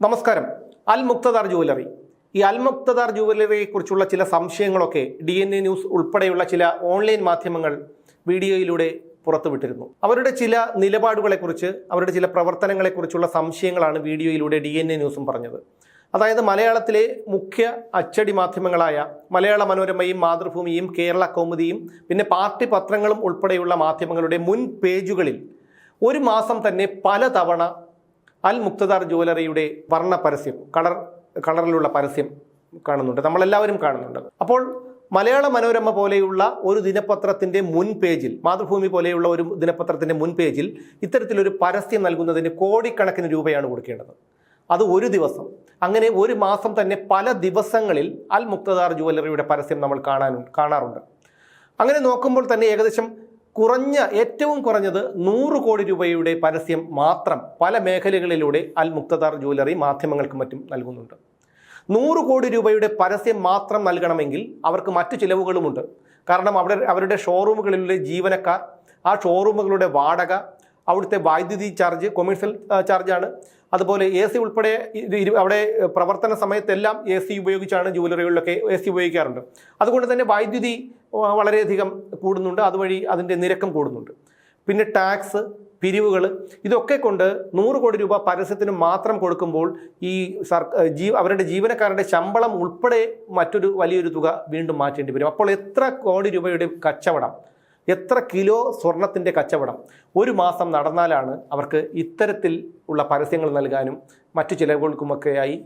നമസ്കാരം. അൽ മുക്തദാർ ജുവലറി. ഈ അൽ മുക്തദാർ ജുവലറിയെക്കുറിച്ചുള്ള ചില സംശയങ്ങളൊക്കെ ഡി എൻ എ ന്യൂസ് ഉൾപ്പെടെയുള്ള ചില ഓൺലൈൻ മാധ്യമങ്ങൾ വീഡിയോയിലൂടെ പുറത്തുവിട്ടിരുന്നു. അവരുടെ ചില നിലപാടുകളെക്കുറിച്ച് അവരുടെ ചില പ്രവർത്തനങ്ങളെക്കുറിച്ചുള്ള സംശയങ്ങളാണ് വീഡിയോയിലൂടെ ഡി എൻ എ ന്യൂസും പറഞ്ഞത്. അതായത് മലയാളത്തിലെ മുഖ്യ അച്ചടി മാധ്യമങ്ങളായ മലയാള മനോരമയും മാതൃഭൂമിയും കേരള കൗമുദിയും പിന്നെ പാർട്ടി പത്രങ്ങളും ഉൾപ്പെടെയുള്ള മാധ്യമങ്ങളുടെ മുൻ പേജുകളിൽ ഒരു മാസം തന്നെ പലതവണ അൽ മുക്തദാർ ജുവലറിയുടെ വർണ പരസ്യം കളർ കളറിലുള്ള പരസ്യം കാണുന്നുണ്ട്. നമ്മളെല്ലാവരും കാണുന്നുണ്ട്. അപ്പോൾ മലയാള മനോരമ പോലെയുള്ള ഒരു ദിനപത്രത്തിന്റെ മുൻ പേജിൽ മാതൃഭൂമി പോലെയുള്ള ഒരു ദിനപത്രത്തിന്റെ മുൻ പേജിൽ ഇത്തരത്തിലൊരു പരസ്യം നൽകുന്നതിന് കോടിക്കണക്കിന് രൂപയാണ് കൊടുക്കേണ്ടത്. അത് ഒരു ദിവസം. അങ്ങനെ ഒരു മാസം തന്നെ പല ദിവസങ്ങളിൽ അൽ മുക്തദാർ ജുവലറിയുടെ പരസ്യം നമ്മൾ കാണാനും കാണാറുണ്ട്. അങ്ങനെ നോക്കുമ്പോൾ തന്നെ ഏകദേശം കുറഞ്ഞ ഏറ്റവും കുറഞ്ഞത് നൂറ് കോടി രൂപയുടെ പരസ്യം മാത്രം പല മേഖലകളിലൂടെ അൽ മുക്തദാർ ജ്വല്ലറി മാധ്യമങ്ങൾക്കും മറ്റും നൽകുന്നുണ്ട്. നൂറ് കോടി രൂപയുടെ പരസ്യം മാത്രം നൽകണമെങ്കിൽ അവർക്ക് മറ്റു ചിലവുകളുമുണ്ട്. കാരണം അവിടെ അവരുടെ ഷോറൂമുകളിലെ ജീവനക്കാർ ആ ഷോറൂമുകളുടെ വാടക അവിടുത്തെ വൈദ്യുതി ചാർജ് കൊമേഴ്സ്യൽ ചാർജാണ്. അതുപോലെ എ സി ഉൾപ്പെടെ അവിടെ പ്രവർത്തന സമയത്തെല്ലാം എ സി ഉപയോഗിച്ചാണ് ജുവലറികളിലൊക്കെ എ സി ഉപയോഗിക്കാറുണ്ട്. അതുകൊണ്ട് തന്നെ വൈദ്യുതി വളരെയധികം കൂടുന്നുണ്ട്. അതുവഴി അതിന്റെ നിരക്കും കൂടുന്നുണ്ട്. പിന്നെ ടാക്സ് പിരിവുകൾ ഇതൊക്കെ കൊണ്ട് നൂറ് കോടി രൂപ പരസ്യത്തിന് മാത്രം കൊടുക്കുമ്പോൾ ഈ സർ ജീ അവരുടെ ജീവനക്കാരുടെ ശമ്പളം ഉൾപ്പെടെ മറ്റൊരു വലിയൊരു തുക വീണ്ടും മാറ്റേണ്ടി വരും. അപ്പോൾ എത്ര കോടി രൂപയുടെ കച്ചവടം എത്ര കിലോ സ്വർണത്തിന്റെ കച്ചവടം ഒരു മാസം നടന്നാലാണ് അവർക്ക് ഇത്തരത്തിൽ ഉള്ള പരസ്യങ്ങൾ നൽകാനും മറ്റു ചിലവുകൾക്കുമൊക്കെയായി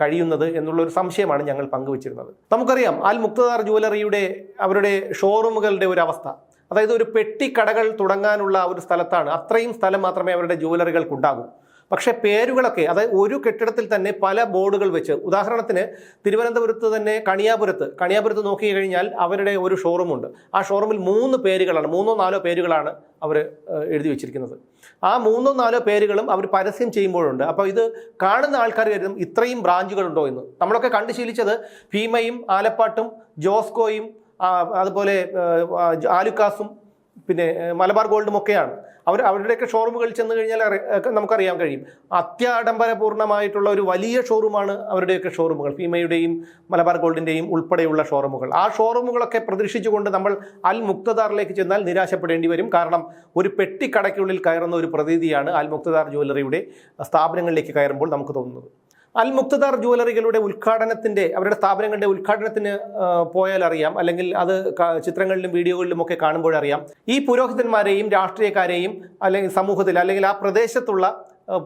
കഴിയുന്നത് എന്നുള്ളൊരു സംശയമാണ് ഞങ്ങൾ പങ്കുവച്ചിരുന്നത്. നമുക്കറിയാം അൽ മുക്തദാർ ജുവലറിയുടെ അവരുടെ ഷോറൂമുകളുടെ ഒരു അവസ്ഥ. അതായത് ഒരു പെട്ടിക്കടകൾ തുടങ്ങാനുള്ള ഒരു സ്ഥലത്താണ് അത്രയും സ്ഥലം മാത്രമേ അവരുടെ ജുവലറികൾക്കുണ്ടാകൂ പക്ഷേ പേരുകളൊക്കെ അതായത് ഒരു കെട്ടിടത്തിൽ തന്നെ പല ബോർഡുകൾ വെച്ച് ഉദാഹരണത്തിന് തിരുവനന്തപുരത്ത് തന്നെ കണിയാപുരത്ത് കണിയാപുരത്ത് നോക്കി കഴിഞ്ഞാൽ അവരുടെ ഒരു ഷോറൂമുണ്ട്. ആ ഷോറൂമിൽ മൂന്ന് പേരുകളാണ് മൂന്നോ നാലോ പേരുകളാണ് അവർ എഴുതി വെച്ചിരിക്കുന്നത്. ആ മൂന്നോ നാലോ പേരുകളും അവർ പരസ്യം ചെയ്യുമ്പോഴുണ്ട്. അപ്പോൾ ഇത് കാണുന്ന ആൾക്കാർ കരുതും ഇത്രയും ബ്രാഞ്ചുകളുണ്ടോ എന്ന്. നമ്മളൊക്കെ കണ്ടു ശീലിച്ചത് ഭീമയും ആലപ്പാട്ടും ജോസ്കോയും അതുപോലെ ആലുക്കാസും പിന്നെ മലബാർ ഗോൾഡും ഒക്കെയാണ്. അവർ അവരുടെയൊക്കെ ഷോറൂമുകളിൽ ചെന്ന് കഴിഞ്ഞാൽ നമുക്കറിയാൻ കഴിയും. അത്യാഡംബരപൂർണമായിട്ടുള്ള ഒരു വലിയ ഷോറൂമാണ് അവരുടെയൊക്കെ ഷോറൂമുകൾ. ഫീമയുടെയും മലബാർ ഗോൾഡിന്റെയും ഉൾപ്പെടെയുള്ള ഷോറൂമുകൾ. ആ ഷോറൂമുകളൊക്കെ പ്രതീക്ഷിച്ചുകൊണ്ട് നമ്മൾ അൽ മുക്തദാറിലേക്ക് ചെന്നാൽ നിരാശപ്പെടേണ്ടി വരും. കാരണം ഒരു പെട്ടിക്കടയ്ക്കുള്ളിൽ കയറുന്ന ഒരു പ്രതീതിയാണ് അൽ മുക്തദാർ ജ്വല്ലറിയുടെ സ്ഥാപനങ്ങളിലേക്ക് കയറുമ്പോൾ നമുക്ക് തോന്നുന്നത്. അൽ മുക്തദാർ ജുവലറികളുടെ ഉദ്ഘാടനത്തിന്റെ അവരുടെ സ്ഥാപനങ്ങളുടെ ഉദ്ഘാടനത്തിന് പോയാൽ അറിയാം. അല്ലെങ്കിൽ അത് ചിത്രങ്ങളിലും വീഡിയോകളിലും ഒക്കെ കാണുമ്പോഴറിയാം ഈ പുരോഹിതന്മാരെയും രാഷ്ട്രീയക്കാരെയും അല്ലെങ്കിൽ സമൂഹത്തിൽ അല്ലെങ്കിൽ ആ പ്രദേശത്തുള്ള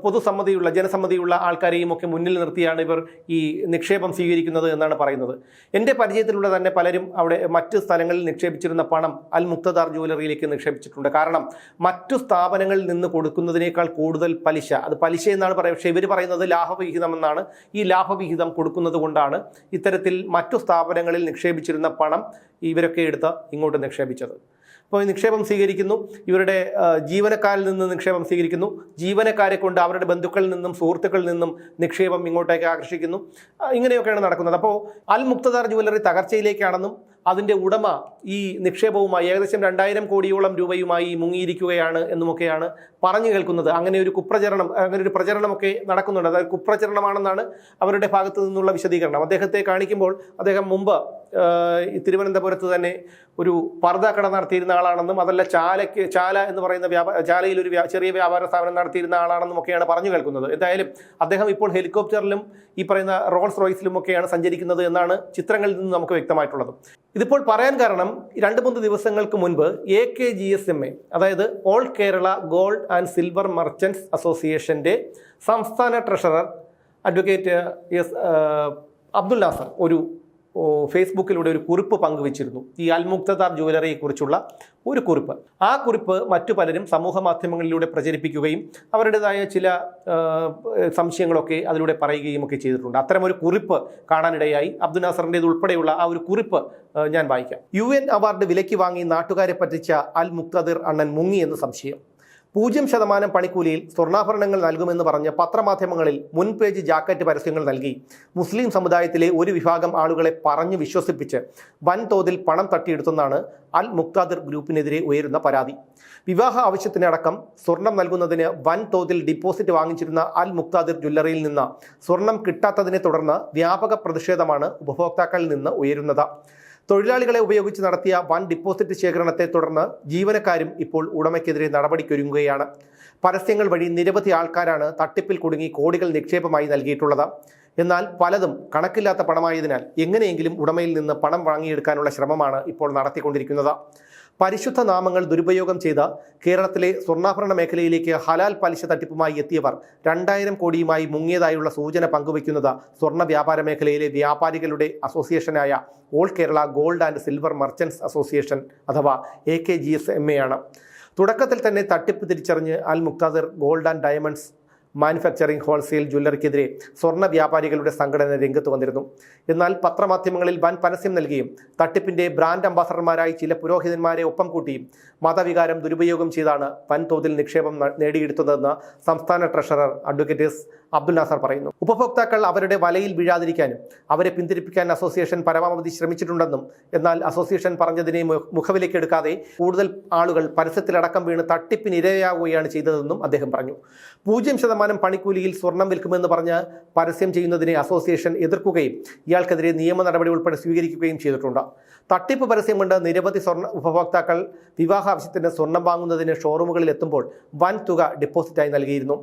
പൊതുസമ്മതിയുള്ള ജനസമ്മതിയുള്ള ആൾക്കാരെയും ഒക്കെ മുന്നിൽ നിർത്തിയാണ് ഇവർ ഈ നിക്ഷേപം സ്വീകരിക്കുന്നത് എന്നാണ് പറയുന്നത്. എന്റെ പരിചയത്തിലുള്ള തന്നെ പലരും അവിടെ മറ്റ് സ്ഥലങ്ങളിൽ നിക്ഷേപിച്ചിരുന്ന പണം അൽ മുക്തദാർ ജുവലറിയിലേക്ക് നിക്ഷേപിച്ചിട്ടുണ്ട്. കാരണം മറ്റു സ്ഥാപനങ്ങളിൽ നിന്ന് കൊടുക്കുന്നതിനേക്കാൾ കൂടുതൽ പലിശ. അത് പലിശ എന്നാണ് പറയുക. പക്ഷേ ഇവർ പറയുന്നത് ലാഭവിഹിതമെന്നാണ്. ഈ ലാഭവിഹിതം കൊടുക്കുന്നത് കൊണ്ടാണ് ഇത്തരത്തിൽ മറ്റു സ്ഥാപനങ്ങളിൽ നിക്ഷേപിച്ചിരുന്ന പണം ഇവരൊക്കെ എടുത്ത് ഇങ്ങോട്ട് നിക്ഷേപിച്ചത്. അപ്പോൾ നിക്ഷേപം സ്വീകരിക്കുന്നു. ഇവരുടെ ജീവനക്കാരിൽ നിന്ന് നിക്ഷേപം സ്വീകരിക്കുന്നു. ജീവനക്കാരെ കൊണ്ട് അവരുടെ ബന്ധുക്കളിൽ നിന്നും സുഹൃത്തുക്കളിൽ നിന്നും നിക്ഷേപം ഇങ്ങോട്ടേക്ക് ആകർഷിക്കുന്നു. ഇങ്ങനെയൊക്കെയാണ് നടക്കുന്നത്. അപ്പോൾ അൽ മുക്തദാർ ജുവല്ലറി തകർച്ചയിലേക്കാണെന്നും അതിന്റെ ഉടമ ഈ നിക്ഷേപവുമായി ഏകദേശം രണ്ടായിരം കോടിയോളം രൂപയുമായി മുങ്ങിയിരിക്കുകയാണ് എന്നുമൊക്കെയാണ് പറഞ്ഞു കേൾക്കുന്നത്. അങ്ങനെ ഒരു കുപ്രചരണം അങ്ങനെ ഒരു പ്രചരണമൊക്കെ നടക്കുന്നുണ്ട്. അതായത് കുപ്രചരണമാണെന്നാണ് അവരുടെ ഭാഗത്തു നിന്നുള്ള വിശദീകരണം. അദ്ദേഹത്തെ കാണിക്കുമ്പോൾ അദ്ദേഹം മുമ്പ് തിരുവനന്തപുരത്ത് തന്നെ ഒരു പർദ്ദ കട നടത്തിയിരുന്ന ആളാണെന്നും അതല്ല ചാലയ്ക്ക് ചാല എന്ന് പറയുന്ന വ്യാപാര ചാലയിൽ ഒരു ചെറിയ വ്യാപാര സ്ഥാപനം നടത്തിയിരുന്ന ആളാണെന്നും ഒക്കെയാണ് പറഞ്ഞു കേൾക്കുന്നത്. എന്തായാലും അദ്ദേഹം ഇപ്പോൾ ഹെലികോപ്റ്ററിലും ഈ പറയുന്ന റോൾസ് റോയ്സിലും ഒക്കെയാണ് സഞ്ചരിക്കുന്നത് എന്നാണ് ചിത്രങ്ങളിൽ നിന്ന് നമുക്ക് വ്യക്തമായിട്ടുള്ളത്. ഇതിപ്പോൾ പറയാൻ കാരണം രണ്ട് മൂന്ന് ദിവസങ്ങൾക്ക് മുൻപ് A K G S M A അതായത് all Kerala gold and silver merchants അസോസിയേഷന്റെ സംസ്ഥാന treasurer advocate S Abdul Nasar ഒരു ഫേസ്ബുക്കിലൂടെ ഒരു കുറിപ്പ് പങ്കുവച്ചിരുന്നു. ഈ അൽമുക്തദാർ ജുവലറിയെക്കുറിച്ചുള്ള ഒരു കുറിപ്പ്. ആ കുറിപ്പ് മറ്റു പലരും സമൂഹ മാധ്യമങ്ങളിലൂടെ പ്രചരിപ്പിക്കുകയും അവരുടേതായ ചില സംശയങ്ങളൊക്കെ അതിലൂടെ പറയുകയും ഒക്കെ ചെയ്തിട്ടുണ്ട്. അത്തരമൊരു കുറിപ്പ് കാണാനിടയായി. അബ്ദുൽ നാസറിന്റേത് ഉൾപ്പെടെയുള്ള ആ ഒരു കുറിപ്പ് ഞാൻ വായിക്കാം. യു അവാർഡ് വിലയ്ക്ക് വാങ്ങി നാട്ടുകാരെ പറ്റിച്ച അൽ മുക്തദിർ അണ്ണൻ മുങ്ങി എന്ന് സംശയം. പൂജ്യം ശതമാനം പണിക്കൂലിയിൽ സ്വർണാഭരണങ്ങൾ നൽകുമെന്ന് പറഞ്ഞ് പത്രമാധ്യമങ്ങളിൽ മുൻ പേജ് ജാക്കറ്റ് പരസ്യങ്ങൾ നൽകി. മുസ്ലിം സമുദായത്തിലെ ഒരു വിഭാഗം ആളുകളെ പറഞ്ഞു വിശ്വസിപ്പിച്ച് വൻതോതിൽ പണം തട്ടിയെടുത്തെന്നാണ് അൽ മുക്താദിർ ഗ്രൂപ്പിനെതിരെ ഉയരുന്ന പരാതി. വിവാഹ ആവശ്യത്തിനടക്കം സ്വർണം നൽകുന്നതിന് വൻതോതിൽ ഡിപ്പോസിറ്റ് വാങ്ങിച്ചിരുന്ന അൽ മുക്താദിർ ജ്വല്ലറിയിൽ നിന്ന് സ്വർണം കിട്ടാത്തതിനെ തുടർന്ന് വ്യാപക പ്രതിഷേധമാണ് ഉപഭോക്താക്കളിൽ നിന്ന് ഉയരുന്നത്. തൊഴിലാളികളെ ഉപയോഗിച്ച് നടത്തിയ വൻ ഡിപ്പോസിറ്റ് ശേഖരണത്തെ തുടർന്ന് ജീവനക്കാരും ഇപ്പോൾ ഉടമയ്ക്കെതിരെ നടപടിക്കൊരുങ്ങുകയാണ്. പരസ്യങ്ങൾ വഴി നിരവധി ആൾക്കാരാണ് തട്ടിപ്പിൽ കുടുങ്ങി കോടികൾ നിക്ഷേപമായി നൽകിയിട്ടുള്ളത്. എന്നാൽ പലതും കണക്കില്ലാത്ത പണമായതിനാൽ എങ്ങനെയെങ്കിലും ഉടമയിൽ നിന്ന് പണം വാങ്ങിയെടുക്കാനുള്ള ശ്രമമാണ് ഇപ്പോൾ നടത്തിക്കൊണ്ടിരിക്കുന്നത്. പരിശുദ്ധ നാമങ്ങൾ ദുരുപയോഗം ചെയ്ത കേരളത്തിലെ സ്വർണാഭരണ മേഖലയിലേക്ക് ഹലാൽ പലിശ തട്ടിപ്പുമായി എത്തിയവർ രണ്ടായിരം കോടിയുമായി മുങ്ങിയതായുള്ള സൂചന പങ്കുവയ്ക്കുന്നത് സ്വർണ വ്യാപാര മേഖലയിലെ വ്യാപാരികളുടെ അസോസിയേഷനായ all Kerala gold and silver merchants association അഥവാ A K G S M A ആണ്. തുടക്കത്തിൽ തന്നെ തട്ടിപ്പ് തിരിച്ചറിഞ്ഞ് Al Muqtadir gold and diamonds manufacturing wholesale ജ്വല്ലറിക്കെതിരെ സ്വർണ വ്യാപാരികളുടെ സംഘടന രംഗത്ത് വന്നിരുന്നു. എന്നാൽ പത്രമാധ്യമങ്ങളിൽ വൻ പരസ്യം നൽകിയും തട്ടിപ്പിന്റെ ബ്രാൻഡ് അംബാസഡർമാരായി ചില പുരോഹിതന്മാരെ ഒപ്പം കൂട്ടിയും മതവികാരം ദുരുപയോഗം ചെയ്താണ് വൻതോതിൽ നിക്ഷേപം നേടിയെടുത്തതെന്ന് സംസ്ഥാന ട്രഷറർ അഡ്വക്കേറ്റ് അബ്ദുൽ നാസർ പറയുന്നു. ഉപഭോക്താക്കൾ അവരുടെ വലയിൽ വീഴാതിരിക്കാനും അവരെ പിന്തിരിപ്പിക്കാൻ അസോസിയേഷൻ പരമാവധി ശ്രമിച്ചിട്ടുണ്ടെന്നും എന്നാൽ അസോസിയേഷൻ പറഞ്ഞതിനെ മുഖവിലേക്ക് മുഖവിലേക്കെടുക്കാതെ കൂടുതൽ ആളുകൾ പരസ്യത്തിലടക്കം വീണ് തട്ടിപ്പിനിരയാവുകയാണ് ചെയ്തതെന്നും അദ്ദേഹം പറഞ്ഞു. പൂജ്യം ശതമാനം പണിക്കൂലിയിൽ സ്വർണം വിൽക്കുമെന്ന് പറഞ്ഞ് പരസ്യം ചെയ്യുന്നതിനെ അസോസിയേഷൻ എതിർക്കുകയും ഇയാൾക്കെതിരെ നിയമ നടപടി ഉൾപ്പെടെ സ്വീകരിക്കുകയും ചെയ്തിട്ടുണ്ട്. തട്ടിപ്പ് പരസ്യം കൊണ്ട് നിരവധി സ്വർണ ഉപഭോക്താക്കൾ വിവാഹ ആവശ്യത്തിന് സ്വർണം വാങ്ങുന്നതിന് ഷോറൂമുകളിൽ എത്തുമ്പോൾ വൻ തുക ഡിപ്പോസിറ്റായി നൽകിയിരുന്നു.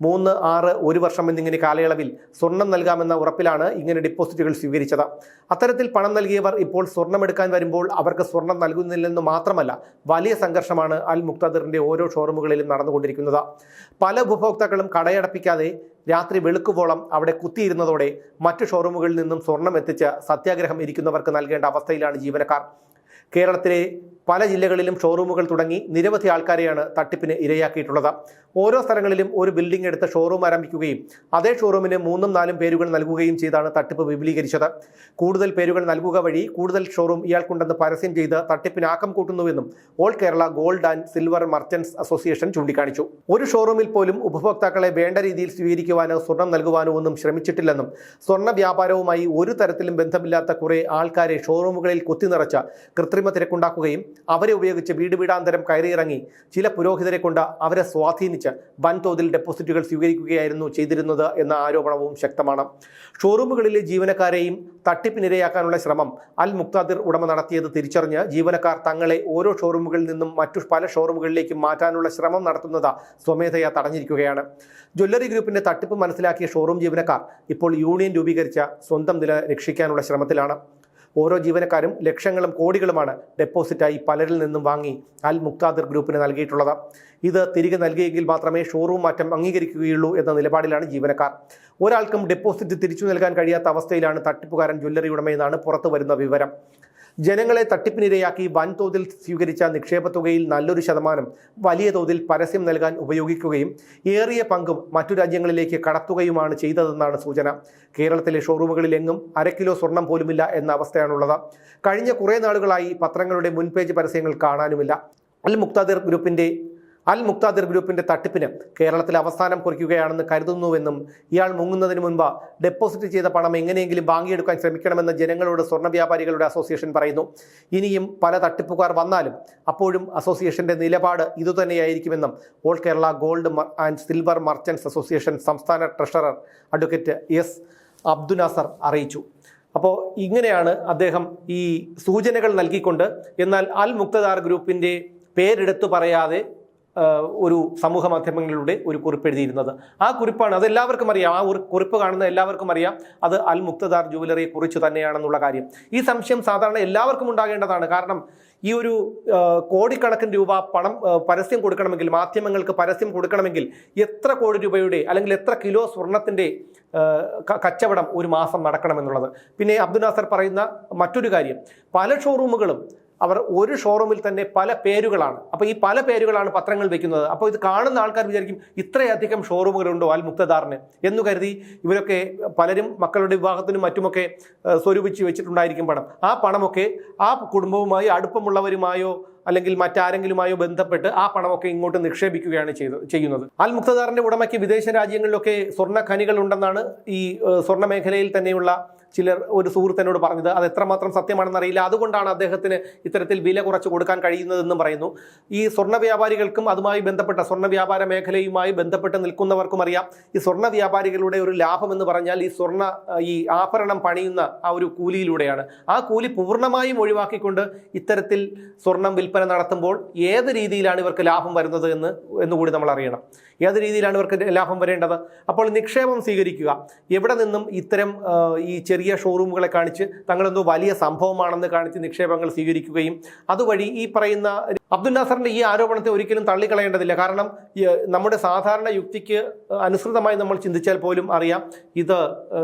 മൂന്ന് ആറ് ഒരു വർഷം എന്നിങ്ങനെ കാലയളവിൽ സ്വർണം നൽകാമെന്ന ഉറപ്പിലാണ് ഇങ്ങനെ ഡിപ്പോസിറ്റുകൾ സ്വീകരിച്ചത്. അത്തരത്തിൽ പണം നൽകിയവർ ഇപ്പോൾ സ്വർണം എടുക്കാൻ വരുമ്പോൾ അവർക്ക് സ്വർണം നൽകുന്നില്ലെന്ന് മാത്രമല്ല വലിയ സംഘർഷമാണ് അൽ മുക്താദിറിന്റെ ഓരോ ഷോറൂമുകളിലും നടന്നുകൊണ്ടിരിക്കുന്നത്. പല ഉപഭോക്താക്കളും കടയടപ്പിക്കാതെ രാത്രി വെളുക്കുവോളം അവിടെ കുത്തിയിരുന്നതോടെ മറ്റു ഷോറൂമുകളിൽ നിന്നും സ്വർണം എത്തിച്ച് സത്യാഗ്രഹം ഇരിക്കുന്നവർക്ക് നൽകേണ്ട അവസ്ഥയിലാണ് ജീവനക്കാർ. കേരളത്തിലെ പല ജില്ലകളിലും ഷോറൂമുകൾ തുടങ്ങി നിരവധി ആൾക്കാരെയാണ് തട്ടിപ്പിന് ഇരയാക്കിയിട്ടുള്ളത്. ഓരോ സ്ഥലങ്ങളിലും ഒരു ബിൽഡിംഗ് എടുത്ത് ഷോറൂം ആരംഭിക്കുകയും അതേ ഷോറൂമിന് മൂന്നും നാലും പേരുകൾ നൽകുകയും ചെയ്താണ് തട്ടിപ്പ് വിപുലീകരിച്ചത്. കൂടുതൽ പേരുകൾ നൽകുക വഴി കൂടുതൽ ഷോറൂം ഇയാൾക്കുണ്ടെന്ന് പരസ്യം ചെയ്ത് തട്ടിപ്പിന് ആക്കം കൂട്ടുന്നുവെന്നും all Kerala gold and silver merchants association ചൂണ്ടിക്കാണിച്ചു. ഒരു ഷോറൂമിൽ പോലും ഉപഭോക്താക്കളെ വേണ്ട രീതിയിൽ സ്വീകരിക്കുവാനോ സ്വർണം നൽകുവാനോ ഒന്നും ശ്രമിച്ചിട്ടില്ലെന്നും സ്വർണ വ്യാപാരവുമായി ഒരു തരത്തിലും ബന്ധമില്ലാത്ത കുറേ ആൾക്കാരെ ഷോറൂമുകളിൽ കുത്തിനിറച്ച കൃത്രിമ തിരക്കുണ്ടാക്കുകയും അവരെ ഉപയോഗിച്ച് വീട് വീടാന്തരം കയറിയിറങ്ങി ചില പുരോഹിതരെ കൊണ്ട് അവരെ സ്വാധീനിച്ച് വൻതോതിൽ ഡെപ്പോസിറ്റുകൾ സ്വീകരിക്കുകയായിരുന്നു ചെയ്തിരുന്നത് എന്ന ആരോപണവും ശക്തമാണ്. ഷോറൂമുകളിലെ ജീവനക്കാരെയും തട്ടിപ്പിനിരയാക്കാനുള്ള ശ്രമം അൽ മുക്താദിർ ഉടമ നടത്തിയത് തിരിച്ചറിഞ്ഞ് ജീവനക്കാർ തങ്ങളെ ഓരോ ഷോറൂമുകളിൽ നിന്നും മറ്റു പല ഷോറൂമുകളിലേക്കും മാറ്റാനുള്ള ശ്രമം നടത്തുന്നത് സ്വമേധയാ തടഞ്ഞിരിക്കുകയാണ്. ജ്വല്ലറി ഗ്രൂപ്പിന്റെ തട്ടിപ്പ് മനസ്സിലാക്കിയ ഷോറൂം ജീവനക്കാർ ഇപ്പോൾ യൂണിയൻ രൂപീകരിച്ച സ്വന്തം നില രക്ഷിക്കാനുള്ള ശ്രമത്തിലാണ്. ഓരോ ജീവനക്കാരും ലക്ഷങ്ങളും കോടികളുമാണ് ഡെപ്പോസിറ്റായി പലരിൽ നിന്നും വാങ്ങി അൽ മുക്താദിർ ഗ്രൂപ്പിന് നൽകിയിട്ടുള്ളത്. ഇത് തിരികെ നൽകിയെങ്കിൽ മാത്രമേ ഷോറൂം മാറ്റം അംഗീകരിക്കുകയുള്ളൂ എന്ന നിലപാടിലാണ് ജീവനക്കാർ. ഒരാൾക്കും ഡെപ്പോസിറ്റ് തിരിച്ചു നൽകാൻ കഴിയാത്ത അവസ്ഥയിലാണ് തട്ടിപ്പുകാരൻ ജ്വല്ലറി ഉടമയെന്നാണ് പുറത്തു വരുന്ന വിവരം. ജനങ്ങളെ തട്ടിപ്പിനിരയാക്കി വൻതോതിൽ സ്വീകരിച്ച നിക്ഷേപ തുകയിൽ നല്ലൊരു ശതമാനം വലിയ തോതിൽ പരസ്യം നൽകാൻ ഉപയോഗിക്കുകയും ഏറിയ പങ്കും മറ്റു രാജ്യങ്ങളിലേക്ക് കടത്തുകയുമാണ് ചെയ്തതെന്നാണ് സൂചന. കേരളത്തിലെ ഷോറൂമുകളിലെങ്ങും അരക്കിലോ കിലോ സ്വർണം പോലുമില്ല എന്ന അവസ്ഥയാണുള്ളത്. കഴിഞ്ഞ കുറേ നാളുകളായി പത്രങ്ങളുടെ മുൻപേജ് പരസ്യങ്ങൾ കാണാനുമില്ല. അൽ മുക്താദിർ ഗ്രൂപ്പിന്റെ അൽ മുക്താദിർ ഗ്രൂപ്പിന്റെ തട്ടിപ്പിന് കേരളത്തിൽ അവസാനം കുറിക്കുകയാണെന്ന് കരുതുന്നുവെന്നും ഇയാൾ മുങ്ങുന്നതിന് മുൻപ് ഡെപ്പോസിറ്റ് ചെയ്ത പണം എങ്ങനെയെങ്കിലും വാങ്ങിയെടുക്കാൻ ശ്രമിക്കണമെന്ന് ജനങ്ങളോട് സ്വർണ വ്യാപാരികളുടെ അസോസിയേഷൻ പറയുന്നു. ഇനിയും പല തട്ടിപ്പുകാർ വന്നാലും അപ്പോഴും അസോസിയേഷന്റെ നിലപാട് ഇതുതന്നെയായിരിക്കുമെന്നും all Kerala gold and silver merchants association സംസ്ഥാന ട്രഷറർ അഡ്വക്കേറ്റ് എസ് അബ്ദുനാസർ അറിയിച്ചു. അപ്പോൾ ഇങ്ങനെയാണ് അദ്ദേഹം ഈ സൂചനകൾ നൽകിക്കൊണ്ട് എന്നാൽ അൽ മുക്തദാർ ഗ്രൂപ്പിന്റെ പേരെടുത്തു പറയാതെ ഒരു സമൂഹ മാധ്യമങ്ങളിലൂടെ ഒരു കുറിപ്പ് എഴുതിയിരുന്നത് ആ കുറിപ്പാണ് അത് എല്ലാവർക്കും അറിയാം. ആ ഒരു കുറിപ്പ് കാണുന്ന എല്ലാവർക്കും അറിയാം. അത് അൽ മുക്തദാർ ജുവലറിയെ കുറിച്ച് തന്നെയാണെന്നുള്ള കാര്യം. ഈ സംശയം സാധാരണ എല്ലാവർക്കും ഉണ്ടാകേണ്ടതാണ്. കാരണം ഈ ഒരു കോടിക്കണക്കിന് രൂപ പണം പരസ്യം കൊടുക്കണമെങ്കിൽ മാധ്യമങ്ങൾക്ക് പരസ്യം കൊടുക്കണമെങ്കിൽ എത്ര കോടി രൂപയുടെ അല്ലെങ്കിൽ എത്ര കിലോ സ്വർണത്തിന്റെ കച്ചവടം ഒരു മാസം നടക്കണമെന്നുള്ളത്. പിന്നെ അബ്ദുൽ നാസർ പറയുന്ന മറ്റൊരു കാര്യം. പല ഷോറൂമുകളും അവർ ഒരു ഷോറൂമിൽ തന്നെ പല പേരുകളാണ്. അപ്പോൾ ഈ പല പേരുകളാണ് പത്രങ്ങൾ വെക്കുന്നത്. അപ്പോൾ ഇത് കാണുന്ന ആൾക്കാർ വിചാരിക്കും ഇത്രയധികം ഷോറൂമുകളുണ്ടോ അൽ മുക്തദാറിന് എന്ന് കരുതി ഇവരൊക്കെ പലരും മക്കളുടെ വിവാഹത്തിനും മറ്റുമൊക്കെ സ്വരൂപിച്ച് വെച്ചിട്ടുണ്ടായിരിക്കും പണം. ആ പണമൊക്കെ ആ കുടുംബവുമായി അടുപ്പമുള്ളവരുമായോ അല്ലെങ്കിൽ മറ്റാരെങ്കിലുമായോ ബന്ധപ്പെട്ട് ആ പണമൊക്കെ ഇങ്ങോട്ട് നിക്ഷേപിക്കുകയാണ് ചെയ്ത് ചെയ്യുന്നത്. അൽ മുക്തദാറിന്റെ ഉടമയ്ക്ക് വിദേശ രാജ്യങ്ങളിലൊക്കെ സ്വർണ ഖനികൾ ഉണ്ടെന്നാണ് ഈ സ്വർണ മേഖലയിൽ തന്നെയുള്ള ചിലർ ഒരു സുഹൃത്തിനോട് പറഞ്ഞത് അത് എത്രമാത്രം സത്യമാണെന്ന് അറിയില്ല അതുകൊണ്ടാണ് അദ്ദേഹത്തിന് ഇത്തരത്തിൽ വില കുറച്ച് കൊടുക്കാൻ കഴിയുന്നതെന്നും പറയുന്നു. ഈ സ്വർണ വ്യാപാരികൾക്കും അതുമായി ബന്ധപ്പെട്ട സ്വർണ വ്യാപാര മേഖലയുമായി ബന്ധപ്പെട്ട് നിൽക്കുന്നവർക്കും അറിയാം. ഈ സ്വർണ വ്യാപാരികളുടെ ഒരു ലാഭം എന്ന് പറഞ്ഞാൽ ഈ സ്വർണ ഈ ആഭരണം പണിയുന്ന ആ ഒരു കൂലിയിലൂടെയാണ്. ആ കൂലി പൂർണമായും ഒഴിവാക്കിക്കൊണ്ട് ഇത്തരത്തിൽ സ്വർണം വിൽപ്പന നടത്തുമ്പോൾ ഏത് രീതിയിലാണ് ഇവർക്ക് ലാഭം വരുന്നത് എന്ന് എന്നുകൂടി നമ്മൾ അറിയണം. ഏത് രീതിയിലാണ് ഇവർക്ക് ലാഭം വരേണ്ടത്? അപ്പോൾ നിക്ഷേപം സ്വീകരിക്കുക. എവിടെ നിന്നും ഇത്തരം ഈ ചെറിയ ഷോറൂമുകളെ കാണിച്ച് തങ്ങളെന്തോ വലിയ സംഭവമാണെന്ന് കാണിച്ച് നിക്ഷേപങ്ങൾ സ്വീകരിക്കുകയും അതുവഴി ഈ പറയുന്ന അബ്ദുൽ നാസറിന്റെ ഈ ആരോപണത്തെ ഒരിക്കലും തള്ളിക്കളയേണ്ടതില്ല. കാരണം നമ്മുടെ സാധാരണ യുക്തിക്ക് അനുസൃതമായി നമ്മൾ ചിന്തിച്ചാൽ പോലും അറിയാം ഇത്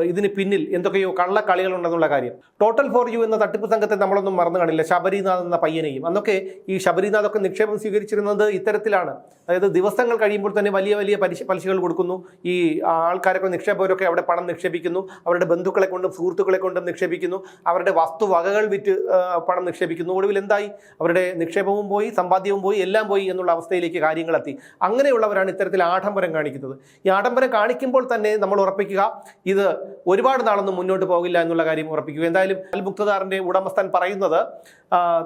ഇതിന് പിന്നിൽ എന്തൊക്കെയോ കള്ളക്കളികളുണ്ടെന്നുള്ള കാര്യം. ടോട്ടൽ ഫോർ യു എന്ന തട്ടിപ്പ് സംഘത്തെ നമ്മളൊന്നും മറന്നു കാണില്ല. ശബരിനാഥ് എന്ന പയ്യനെയും. അന്നൊക്കെ ഈ ശബരിനാഥൊക്കെ നിക്ഷേപം സ്വീകരിച്ചിരുന്നത് ഇത്തരത്തിലാണ്. അതായത് ദിവസങ്ങൾ കഴിയുമ്പോൾ തന്നെ വലിയ വലിയ പലിശ പലിശകൾ കൊടുക്കുന്നു. ഈ ആൾക്കാരൊക്കെ നിക്ഷേപകരൊക്കെ അവിടെ പണം നിക്ഷേപിക്കുന്നു. അവരുടെ ബന്ധുക്കളെ കൊണ്ടും സുഹൃത്തുക്കളെ കൊണ്ടും നിക്ഷേപിക്കുന്നു. അവരുടെ വസ്തുവകകൾ വിറ്റ് പണം നിക്ഷേപിക്കുന്നു. ഒടുവിൽ എന്തായി? അവരുടെ നിക്ഷേപവും പോയി സമ്പാദ്യവും പോയി എല്ലാം പോയി എന്നുള്ള അവസ്ഥയിലേക്ക് കാര്യങ്ങളെത്തി അങ്ങനെയുള്ളവരാണ് ഇത്തരത്തിൽ ആഡംബരം കാണിക്കുന്നത്. ഈ ആഡംബരം കാണിക്കുമ്പോൾ തന്നെ നമ്മൾ ഉറപ്പിക്കുക ഇത് ഒരുപാട് നാളൊന്നും മുന്നോട്ട് പോകില്ല എന്നുള്ള കാര്യം ഉറപ്പിക്കുക. എന്തായാലും അൽമുക്തദാറിന്റെ ഉടമസ്ഥൻ പറയുന്നത്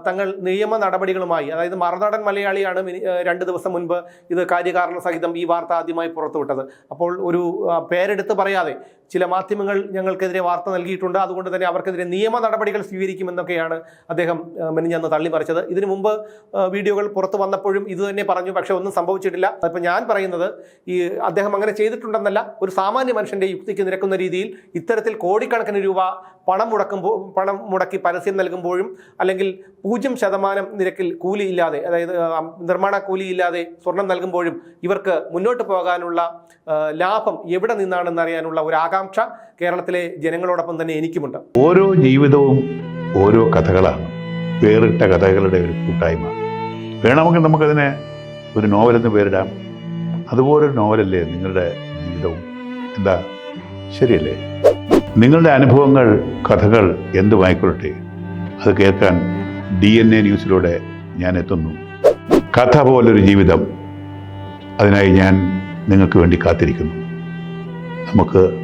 തങ്ങൾ നിയമ നടപടികളുമായി അതായത് മറുനാടൻ മലയാളിയാണ് രണ്ട് ദിവസം മുൻപ് ഇത് കാര്യകാരണ സഹിതം ഈ വാർത്ത ആദ്യമായി പുറത്തുവിട്ടത്. അപ്പോൾ ഒരു പേരെടുത്ത് പറയാതെ ചില മാധ്യമങ്ങൾ ഞങ്ങൾക്കെതിരെ വാർത്ത നൽകിയിട്ടുണ്ട്. അതുകൊണ്ട് തന്നെ അവർക്കെതിരെ നിയമ നടപടികൾ സ്വീകരിക്കുമെന്നൊക്കെയാണ് അദ്ദേഹം മെനിഞ്ഞന്ന് തള്ളിമറിച്ചത് ഇതിനു മുമ്പ് വീഡിയോകൾ പുറത്തു വന്നപ്പോഴും ഇത് തന്നെ പറഞ്ഞു. പക്ഷേ ഒന്നും സംഭവിച്ചിട്ടില്ല. അപ്പം ഞാൻ പറയുന്നത് ഈ അദ്ദേഹം അങ്ങനെ ചെയ്തിട്ടുണ്ടെന്നല്ല ഒരു സാമാന്യ മനുഷ്യന്റെ യുക്തിക്ക് നിരക്കുന്ന രീതിയിൽ ഇത്തരത്തിൽ കോടിക്കണക്കിന് രൂപ പണം മുടക്കുമ്പോൾ പണം മുടക്കി പരസ്യം നൽകുമ്പോഴും അല്ലെങ്കിൽ പൂജ്യം ശതമാനം നിരക്കിൽ കൂലിയില്ലാതെ അതായത് നിർമ്മാണ കൂലിയില്ലാതെ സ്വർണം നൽകുമ്പോഴും ഇവർക്ക് മുന്നോട്ട് പോകാനുള്ള ലാഭം എവിടെ നിന്നാണെന്ന് അറിയാനുള്ള ഒരു ആകാംക്ഷ കേരളത്തിലെ ജനങ്ങളോടൊപ്പം തന്നെ എനിക്കുമുണ്ട്. ഓരോ ജീവിതവും ഓരോ കഥകളാണ്. വേറിട്ട കഥകളുടെ ഒരു കൂട്ടായ്മ. വേണമെങ്കിൽ നമുക്കതിനെ ഒരു നോവലെന്ന് പേരിടാം. അതുപോലൊരു നോവലല്ലേ നിങ്ങളുടെ ജീവിതവും? എന്താ? ശരിയല്ലേ? നിങ്ങളുടെ അനുഭവങ്ങൾ കഥകൾ എന്തുമായിക്കൊള്ളട്ടെ അത് കേൾക്കാൻ ഡി എൻ എ ന്യൂസിലൂടെ ഞാൻ എത്തുന്നു. കഥ പോലൊരു ജീവിതം. അതിനായി ഞാൻ നിങ്ങൾക്ക് വേണ്ടി കാത്തിരിക്കുന്നു. നമുക്ക്